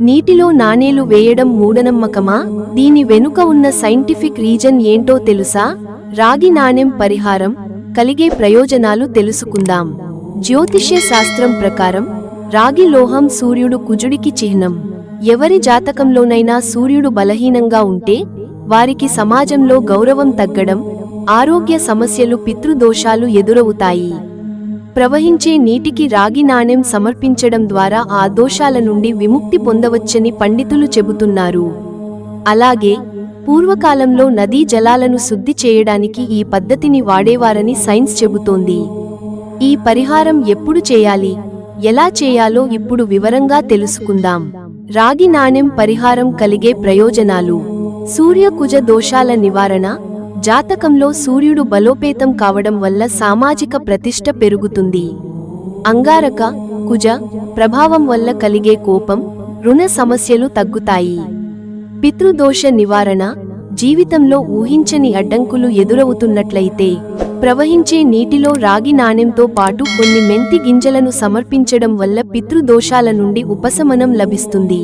నీటిలో నాణేలు వేయడం మూఢనమ్మకమా? దీని వెనుక ఉన్న సైంటిఫిక్ రీజన్ ఏంటో తెలుసా? రాగి నాణెం పరిహారం కలిగే ప్రయోజనాలు తెలుసుకుందాం. జ్యోతిష్య శాస్త్రం ప్రకారం రాగి లోహం సూర్యుడు కుజుడికి చిహ్నం. ఎవరి జాతకంలోనైనా సూర్యుడు బలహీనంగా ఉంటే వారికి సమాజంలో గౌరవం తగ్గడం ఆరోగ్య సమస్యలు పితృదోషాలు ఎదురవుతాయి. ప్రవహించే నీటికి రాగి నాణెం సమర్పించడం ద్వారా ఆ దోషాల నుండి విముక్తి పొందవచ్చని పండితులు చెబుతున్నారు. అలాగే పూర్వకాలంలో నదీ జలాలను శుద్ధి చేయడానికి ఈ పద్ధతిని వాడేవారని సైన్స్ చెబుతోంది. ఈ పరిహారం ఎప్పుడు చేయాలి? ఎలా చేయాలో ఇప్పుడు వివరంగా తెలుసుకుందాం. రాగి నాణెం పరిహారం కలిగే ప్రయోజనాలు. సూర్యకుజ దోషాల నివారణ జాతకంలో సూర్యుడు బలోపేతం కావడం వల్ల సామాజిక ప్రతిష్ట పెరుగుతుంది. అంగారక కుజ ప్రభావం వల్ల కలిగే కోపం రుణ సమస్యలు తగ్గుతాయి. పితృదోష నివారణ జీవితంలో ఊహించని అడ్డంకులు ఎదురవుతున్నట్లయితే ప్రవహించే నీటిలో రాగి నాణెంతో పాటు కొన్ని మెంతి గింజలను సమర్పించడం వల్ల పితృదోషాల నుండి ఉపశమనం లభిస్తుంది.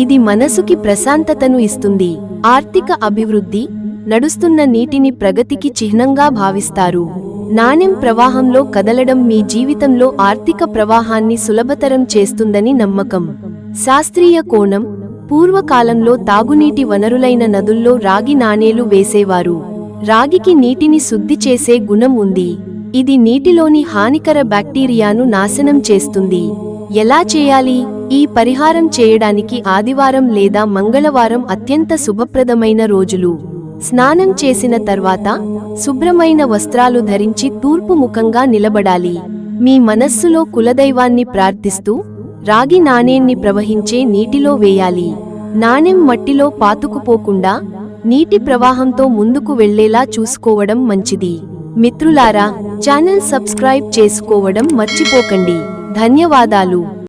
ఇది మనసుకి ప్రశాంతతను ఇస్తుంది. ఆర్థిక అభివృద్ధి నడుస్తున్న నీటిని ప్రగతికి చిహ్నంగా భావిస్తారు. నాణెం ప్రవాహంలో కదలడం మీ జీవితంలో ఆర్థిక ప్రవాహాన్ని సులభతరం చేస్తుందని నమ్మకం. శాస్త్రీయ కోణం పూర్వకాలంలో తాగునీటి వనరులైన నదుల్లో రాగి నాణేలు వేసేవారు. రాగికి నీటిని శుద్ధి చేసే గుణం ఉంది. ఇది నీటిలోని హానికర బ్యాక్టీరియాను నాశనం చేస్తుంది. ఎలా చేయాలి? ఈ పరిహారం చేయడానికి ఆదివారం లేదా మంగళవారం అత్యంత శుభప్రదమైన రోజులు. స్నానం చేసిన తర్వాత శుభ్రమైన వస్త్రాలు ధరించి తూర్పు ముఖంగా నిలబడాలి. మీ మనస్సులో కులదైవాన్ని ప్రార్థిస్తూ రాగి నాణేన్ని ప్రవహించే నీటిలో వేయాలి. నాణెం మట్టిలో పాతుకుపోకుండా నీటి ప్రవాహంతో ముందుకు వెళ్ళేలా చూసుకోవడం మంచిది. మిత్రులారా ఛానల్ సబ్స్క్రైబ్ చేసుకోవడం మర్చిపోకండి. ధన్యవాదాలు.